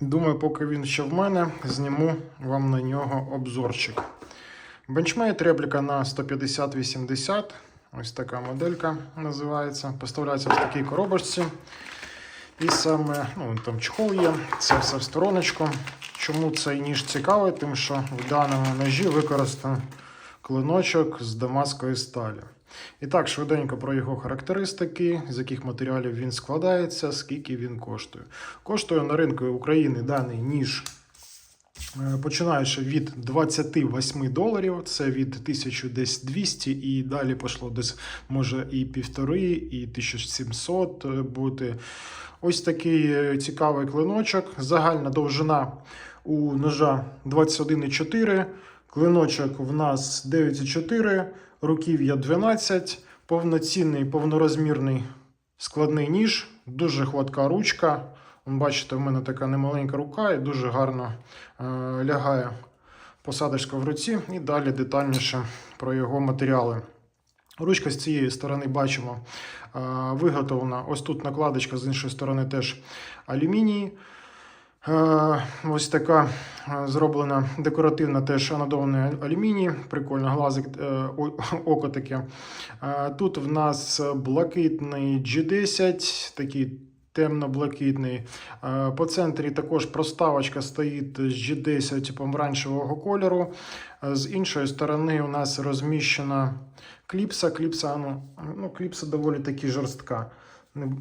Думаю, поки він ще в мене, зніму вам на нього обзорчик. Бенчмейт репліка на 150-80. Ось така моделька називається. Поставляється в такій коробочці. І саме ну, там чехол є, це все в стороночку. Чому цей ніж цікавий? Тим, що в даному ножі використаний клиночок з дамаської сталі. І так, швиденько про його характеристики, з яких матеріалів він складається, скільки він коштує. Коштує на ринку України даний ніж, е, починаючи від 28 доларів, це від 1200 і далі пішло десь може і півтори, і 1700 бути. Ось такий е, цікавий клиночок. Загальна довжина у ножа 21,4. Клиночок в нас 9,4, руків'я 12, повноцінний, повнорозмірний складний ніж, дуже хватка ручка. Бачите, в мене така немаленька рука і дуже гарно е, лягає посадочка в руці. І далі детальніше про його матеріали. Ручка з цієї сторони бачимо е, виготовлена. Ось тут накладочка з іншої сторони теж алюміній. Е, Ось така е, зроблена декоративна теж анодований алюміній. Прикольно, глазик, е, око таке. Тут в нас блакитний G10, такий темно-блакитний. По центрі також проставочка стоїть з G10 помаранчевого кольору. З іншої сторони у нас розміщена кліпса. Кліпса, ну, ну, кліпса доволі таки жорстка.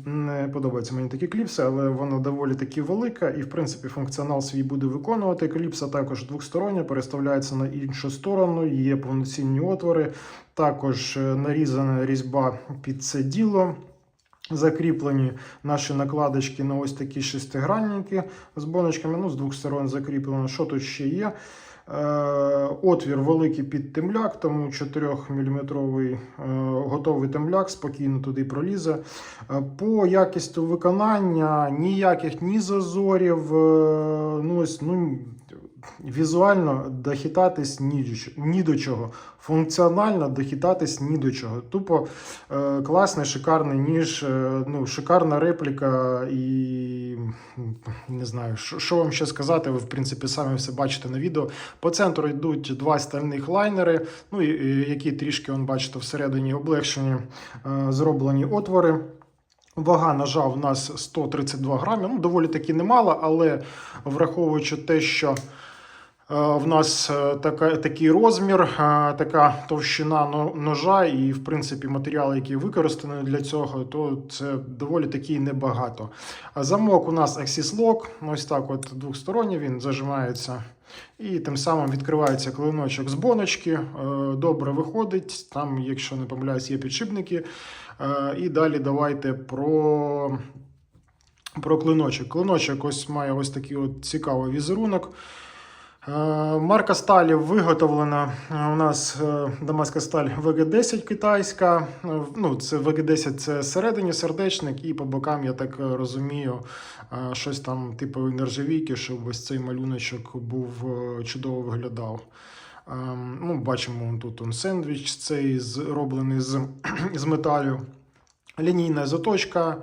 Не, подобаються мені такі кліпси, але вона доволі таки велика і, в принципі, функціонал свій буде виконувати. Кліпса також двостороння, переставляється на іншу сторону, є повноцінні отвори, також е, нарізана різьба під це діло. Закріплені наші накладочки на ось такі шестигранники з боночками. Ну, з двох сторон закріплено. Що тут ще є? Е, Отвір великий під темляк, тому 4-мм готовий темляк спокійно туди пролізе. Е, По якістю виконання ніяких ні зазорів, е, ну, ось, ну, візуально дохитатись ні, до чого. Функціонально дохитатись ні до чого. Тупо е, класний, шикарний ніж, е, ну, шикарна репліка і не знаю, що, вам ще сказати. Ви, в принципі, самі все бачите на відео. По центру йдуть два стальних лайнери, ну, які трішки, он, бачите, всередині облегшені, е, зроблені отвори. Вага ножа в нас 132 грамів, ну, доволі таки немало, але враховуючи те, що в нас е, така, такий розмір, е, така товщина ножа, і, в принципі, матеріали, які використані для цього, то це доволі таки небагато. А Замок у нас Axis Lock, ось так от двосторонній, він зажимається. І тим самим відкривається клиночок з боночки, е, добре виходить. Там, якщо не помиляюсь, є підшипники. Е, І далі давайте про, про клиночок. Клиночок ось має ось такий от цікавий візерунок. Е, Марка сталі виготовлена. е, У нас е, дамаська сталь VG10 китайська. Ну, це VG10 це всередині сердечник, і по бокам, я так розумію, щось там типу нержавійки, щоб ось цей малюночок був чудово виглядав. Ем, Ну, бачимо тут он сендвіч цей зроблений з, з металю. Лінійна заточка.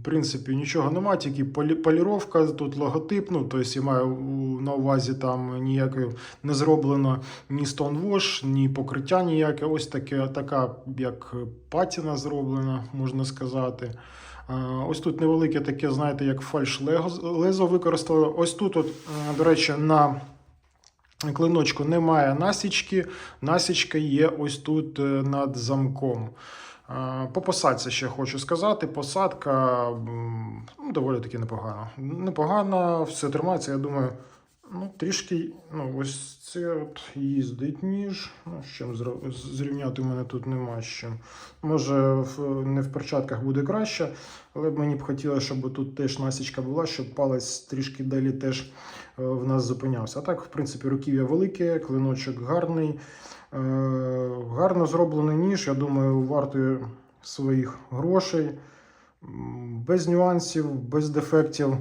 В принципі, нічого нема, тільки поліровка, тут логотип. Ну, тобто я маю на увазі там ніяке не зроблено ні стоунвош, ні покриття ніяке. Ось таке, така, як патіна зроблена, можна сказати. Ось тут невелике таке, знаєте, як фальш лезо використали. Ось тут, от, е, до речі, на клиночку немає насічки. Насічка є ось тут е, над замком. Е, По посадці ще хочу сказати. Посадка ну, доволі таки непогана. Непогана, все тримається, я думаю. Ну, трішки, ну, ось це от їздить ніж. Ну, з чим зрівняти у мене тут нема з чим. Може, в, не в перчатках буде краще, але мені б хотілося, щоб тут теж насічка була, щоб палець трішки далі теж е, в нас зупинявся. А так, в принципі, руків'я велике, клиночок гарний. Е, гарно зроблений ніж, я думаю, вартує своїх грошей. Без нюансів, без дефектів.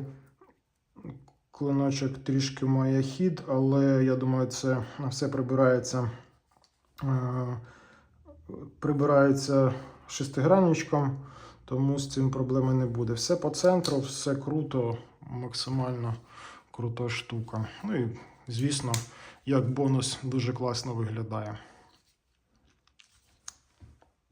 Клиночок трішки має хід, але я думаю, це все прибирається, е, прибирається шестигранничком. Тому з цим проблеми не буде. Все по центру, все круто, максимально крута штука. Ну і, звісно, як бонус дуже класно виглядає.